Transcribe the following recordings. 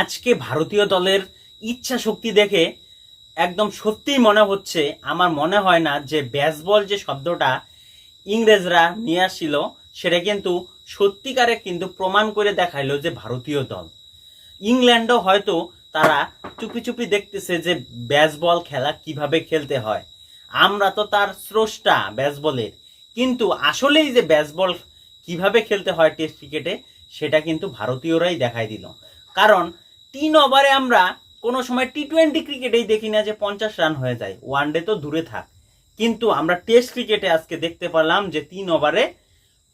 আজকে ভারতীয় দলের ইচ্ছা শক্তি দেখে একদম সত্যিই মনে হচ্ছে, আমার মনে হয় না যে ব্যাসবল যে শব্দটা ইংরেজরা নিয়ে আসছিল, সেটা কিন্তু সত্যিকারে কিন্তু প্রমাণ করে দেখাইলো যে ভারতীয় দল। ইংল্যান্ডও হয়তো তারা চুপি চুপি দেখতেছে যে ব্যাসবল খেলা কীভাবে খেলতে হয়। আমরা তো তার স্রষ্টা ব্যাসবলের কিন্তু আসলেই যে ব্যাসবল কীভাবে খেলতে হয় টেস্ট ক্রিকেটে, সেটা কিন্তু ভারতীয়রাই দেখাই দিল। কারণ তিন ওভারে আমরা কোনো সময় টি টোয়েন্টি ক্রিকেটেই দেখি না যে পঞ্চাশ রান হয়ে যায়। ওয়ান ডে তো দূরে থাক। কিন্তু আমরা টেস্ট ক্রিকেটে আজকে দেখতে পেলাম যে তিন ওভারে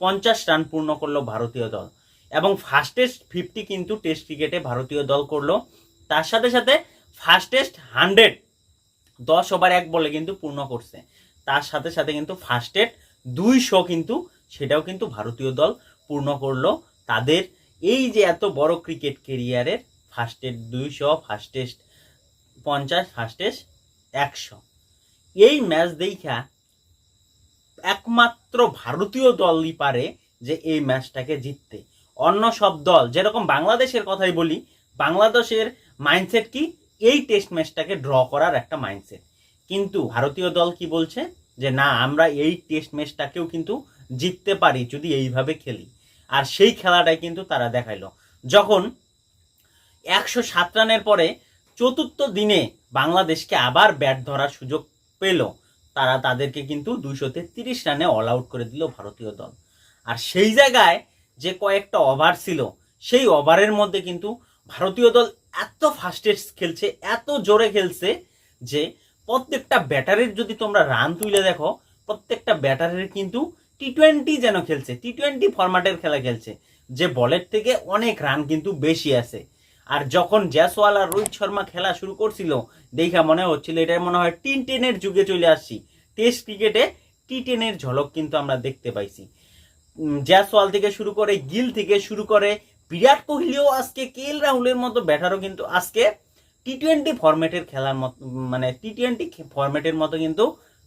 পঞ্চাশ রান পূর্ণ করল ভারতীয় দল। এবং ফার্স্টেস্ট ফিফটি কিন্তু টেস্ট ক্রিকেটে ভারতীয় দল করল। তার সাথে সাথে ফার্স্টেস্ট হান্ড্রেড দশ ওভার এক বলে কিন্তু পূর্ণ করছে। তার সাথে সাথে কিন্তু ফার্স্টেড দুইশো কিন্তু সেটাও কিন্তু ভারতীয় দল পূর্ণ করল। তাদের এই যে এত বড় ক্রিকেট কেরিয়ারের ফার্স্টেড দুইশো ফার্স্টেস্ট পঞ্চাশ ফার্স্টেস্ট একশো। এই ম্যাচ দেখা একমাত্র ভারতীয় দলই পারে যে এই ম্যাচটাকে জিততে। অন্য সব দল, যেরকম বাংলাদেশের কথাই বলি, বাংলাদেশের মাইন্ডসেট কি? এই টেস্ট ম্যাচটাকে ড্র করার একটা মাইন্ডসেট কিন্তু ভারতীয় দল কি বলছে? যে না, আমরা এই টেস্ট ম্যাচটাকেও কিন্তু জিততে পারি, যদি এইভাবে খেলি। আর সেই খেলাটাই কিন্তু তারা দেখাইলো। যখন একশো সাত রানের পরে চতুর্থ দিনে বাংলাদেশকে আবার ব্যাট ধরার সুযোগ পেল, তারা তাদেরকে কিন্তু দুইশো তেত্রিশ রানে অল আউট করে দিল ভারতীয় দল। আর সেই জায়গায় যে কয়েকটা ওভার ছিল, সেই ওভারের মধ্যে কিন্তু ভারতীয় দল এত ফাস্টেস্ট খেলছে, এত জোরে খেলছে যে প্রত্যেকটা ব্যাটারের যদি তোমরা রান তুলে দেখো, প্রত্যেকটা ব্যাটারের কিন্তু টি টোয়েন্টি যেন খেলছে টি টোয়েন্টি ফরম্যাটের খেলা খেলছে, যে বলের থেকে অনেক রান কিন্তু বেশি আছে। আর যখন জ্যাসওয়াল আর রোহিত শর্মা খেলা শুরু করছিল, দেখা মনে হচ্ছিল এটা মনে হয় টি টেনের যুগে চলে আসছি। টেস্ট ক্রিকেটে টি টেনের ঝলক কিন্তু আমরা দেখতে পাইছি। জ্যাসওয়াল থেকে শুরু করে গিল থেকে শুরু করে বিরাট কোহলিও আজকে কে এল রাহুলের মতো ব্যাটারও কিন্তু আজকে টি টোয়েন্টি ফরম্যাটের খেলার মতো মানে টি টোয়েন্টি ফরম্যাটের মতো কিন্তু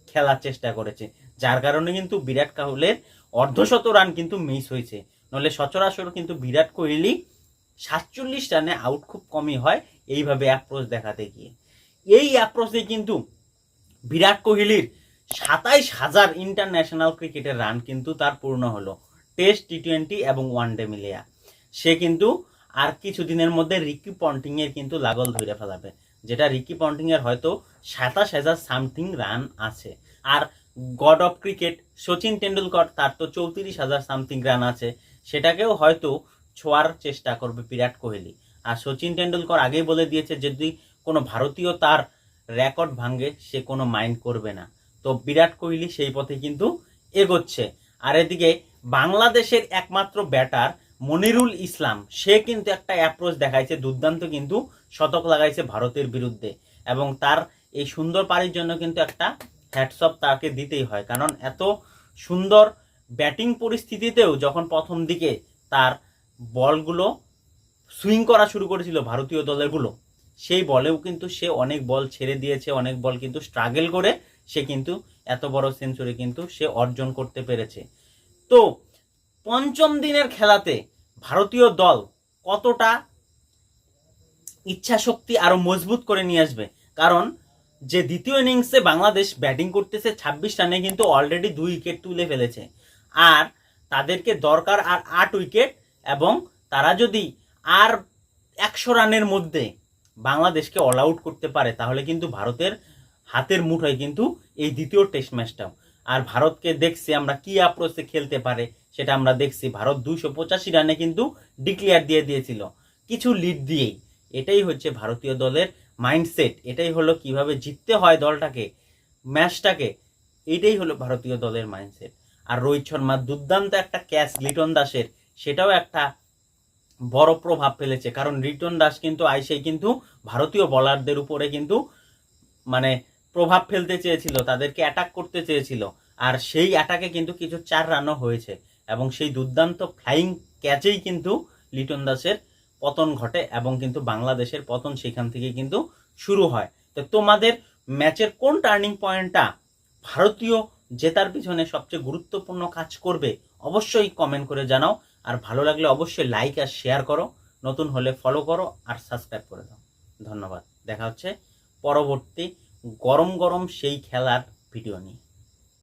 খেলার চেষ্টা করেছে। যার কারণে কিন্তু বিরাট কোহলির অর্ধশত রান কিন্তু মিস হয়েছে। নলে সচরাচর কিন্তু বিরাট কোহলি সাতচল্লিশ রানে আউট খুব কমই হয়, এইভাবে অ্যাপ্রোচ দেখাতে গিয়ে। এই অ্যাপ্রোচে কিন্তু বিরাট কোহলির সাতাইশ হাজার ইন্টারন্যাশনাল ক্রিকেটের রান কিন্তু তার পূর্ণ হলো। টেস্ট টি টোয়েন্টি এবং ওয়ানডে মিলিয়া। সে কিন্তু আর কিছুদিনের মধ্যে রিকি পন্টিং এর কিন্তু লাগল ধরে ফেলাবে। যেটা রিকি পন্টিং এর হয়তো সাতাশ হাজার সামথিং রান আছে। আর god of cricket Sachin Tendulkar তার তো চৌত্রিশ হাজার সামথিং রান আছে। সেটাকেও হয়তো ছোঁয়ার চেষ্টা করবে বিরাট কোহলি। আর সচিন টেন্ডুলকর আগেই বলে দিয়েছে যদি কোনো ভারতীয় তার রেকর্ড ভাঙে, সে কোনো মাইন্ড করবে না। তো বিরাট কোহলি সেই পথে কিন্তু এগোচ্ছে। আর এদিকে বাংলাদেশের একমাত্র ব্যাটার মনিরুল ইসলাম, সে কিন্তু একটা অ্যাপ্রোচ দেখাইছে, দুর্দান্ত কিন্তু শতক লাগাইছে ভারতের বিরুদ্ধে। এবং তার এই সুন্দর পারির জন্য কিন্তু একটা হ্যাটসঅপ তাকে দিতেই হয়। কারণ এত সুন্দর ব্যাটিং পরিস্থিতিতেও যখন প্রথম দিকে তার বলগুলো সুইং করা শুরু করেছিল ভারতীয় দলেরগুলো, সেই বলেও কিন্তু সে অনেক বল ছেড়ে দিয়েছে, অনেক বল কিন্তু স্ট্রাগল করে সে কিন্তু এত বড় সেঞ্চুরি কিন্তু সে অর্জন করতে পেরেছে। তো পঞ্চম দিনের খেলাতে ভারতীয় দল কতটা ইচ্ছা শক্তি আরও মজবুত করে নিয়ে আসবে? কারণ যে দ্বিতীয় ইনিংসে বাংলাদেশ ব্যাটিং করতেছে ছাব্বিশ রানে কিন্তু অলরেডি দুই উইকেট তুলে ফেলেছে। আর তাদেরকে দরকার আর আট উইকেট এবং তারা যদি আর একশো রানের মধ্যে বাংলাদেশকে অল আউট করতে পারে, তাহলে কিন্তু ভারতের হাতের মুঠোয় কিন্তু এই দ্বিতীয় টেস্ট ম্যাচটাও আর ভারতকে দেখছি আমরা কি অ্যাপ্রোচে খেলতে পারে, সেটা আমরা দেখছি। ভারত দুইশো পঁচাশি রানে কিন্তু ডিক্লেয়ার দিয়ে দিয়েছিল। কিছু লিড দিয়েই। এটাই হচ্ছে ভারতীয় দলের মাইন্ডসেট এটাই হলো কীভাবে জিততে হয় দলটাকে ম্যাচটাকে এটাই হলো ভারতীয় দলের মাইন্ডসেট আর রোহিত শর্মার দুর্দান্ত একটা ক্যাচ লিটন দাসের, সেটাও একটা বড় প্রভাব ফেলেছে। কারণ রিটন দাস কিন্তু আইসেই কিন্তু ভারতীয় বলারদের উপরে কিন্তু মানে প্রভাব ফেলতে চেয়েছিল, তাদেরকে অ্যাটাক করতে চেয়েছিল। আর সেই অ্যাটাকে কিন্তু কিছু চার রানও হয়েছে এবং সেই দুর্দান্ত ফ্লাইং ক্যাচেই কিন্তু লিটন দাসের পতন ঘটে এবং কিন্তু বাংলাদেশের পতন সেখান থেকে কিন্তু শুরু হয়। তো তোমাদের ম্যাচের কোন টার্নিং পয়েন্টটা ভারতীয় জেতার পিছনে সবচেয়ে গুরুত্বপূর্ণ কাজ করবে অবশ্যই কমেন্ট করে জানাও। আর ভালো লাগলে অবশ্যই লাইক আর শেয়ার করো। নতুন হলে ফলো করো আর সাবস্ক্রাইব করে দাও। ধন্যবাদ। দেখা হচ্ছে পরবর্তী গরম গরম সেই খেলার ভিডিও নিয়ে।